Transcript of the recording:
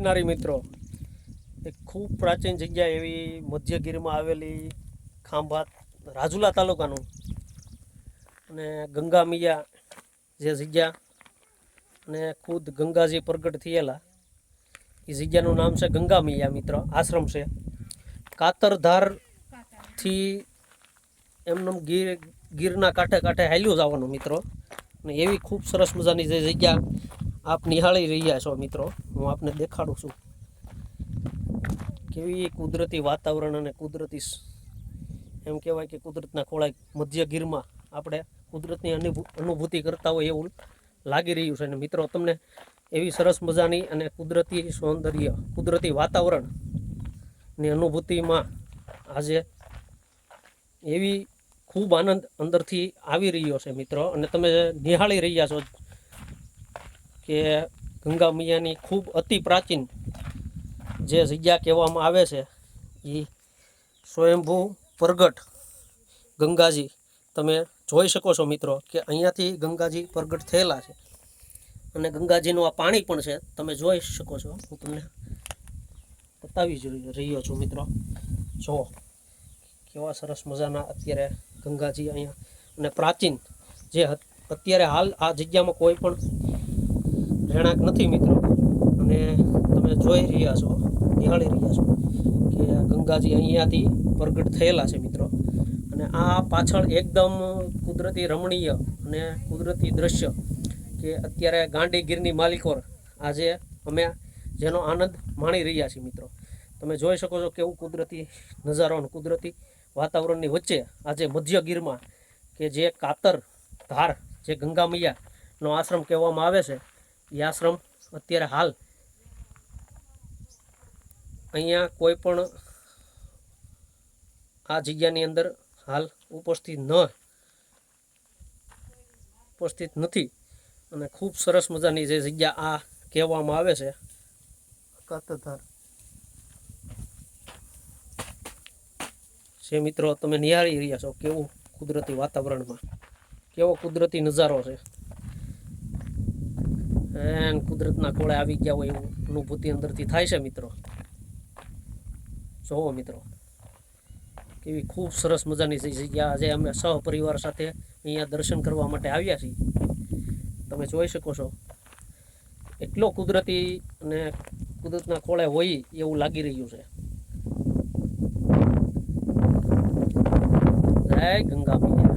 કિનારી મિત્રો, એક ખૂબ પ્રાચીન જગ્યા એવી મધ્યગીરમાં આવેલી ખાંભાત, રાજુલા તાલુકાનું. અને ગંગા મૈયા જે જગ્યા અને ખુદ ગંગાજી પ્રગટ થયેલા, એ જગ્યાનું નામ છે ગંગા મૈયા મિત્ર, આશ્રમ છે. કાતરધારથી એમનેમ ગીર, ગીરના કાંઠે કાંઠે હાલ્યું જવાનું મિત્રો. અને એવી ખૂબ સરસ મજાની જે જગ્યા આપ નિહાળી રહ્યા છો મિત્રો. હું આપને દેખાડું છું. કેવી કુદરતી વાતાવરણ અને કુદરતી એમ કહેવાય કે કુદરતના ખોળાય મધ્ય ગીરમાં આપણે કુદરતની અનુભૂ, અનુભૂતિ કરતા હોય એવું લાગી રહ્યું છે. અને મિત્રો, તમને એવી સરસ મજાની અને કુદરતી સૌંદર્ય, કુદરતી વાતાવરણની અનુભૂતિમાં આજે એવી ખૂબ આનંદ અંદરથી આવી રહ્યો છે મિત્રો. અને તમે નિહાળી રહ્યા છો. કે ગંગા મૈયાની ખૂબ અતિ પ્રાચીન જે જગ્યા કહેવામાં આવે છે એ સ્વયંભૂ પ્રગટ ગંગાજી. તમે જોઈ શકો છો મિત્રો કે અહીંયાથી ગંગાજી પ્રગટ થયેલા છે. અને ગંગાજીનું આ પાણી પણ છે. તમે જોઈ શકો છો. હું તમને બતાવી જ રહ્યો છું મિત્રો. જુઓ કેવા સરસ મજાના અત્યારે ગંગાજી અહીંયા. અને પ્રાચીન જે અત્યારે હાલ આ જગ્યામાં કોઈ પણ રહેણાંક નથી મિત્રો. અને તમે જોઈ રહ્યા છો, નિહાળી રહ્યા છો કે ગંગાજી અહીંયાથી પ્રગટ થયેલા છે મિત્રો. અને આ પાછળ એકદમ કુદરતી રમણીય અને કુદરતી દ્રશ્ય કે અત્યારે ગાંડી ગીરની માલિકોર આજે અમે જેનો આનંદ માણી રહ્યા છીએ મિત્રો. તમે જોઈ શકો છો કેવું કુદરતી નજારો અને કુદરતી વાતાવરણની વચ્ચે આજે મધ્ય ગીરમાં કે જે કાતર ધાર, જે ગંગા મૈયાનો આશ્રમ કહેવામાં આવે છે એ આશ્રમ. અત્યારે હાલ અહીંયા કોઈ પણ આ જગ્યાની અંદર હાલ ઉપસ્થિત ન ઉપસ્થિત નથી. અને ખૂબ સરસ મજાની જે જગ્યા આ કહેવામાં આવે છે જે મિત્રો તમે નિહાળી રહ્યા છો કેવું કુદરતી વાતાવરણમાં? કેવો કુદરતી નજારો છે? એન કુદરતના કોળે આવી ગયા હોય એવું અનુભૂતિ અંદરથી થાય છે મિત્રો. જોવો મિત્રો. કેવી ખૂબ સરસ મજાની જગ્યા આજે અમે સહપરિવાર સાથે અહીંયા દર્શન કરવા માટે આવ્યા છીએ. તમે જોઈ શકો છો. એટલો કુદરતી અને કુદરતના ખોળે હોય એવું લાગી રહ્યું છે. જય ગંગા મૈયા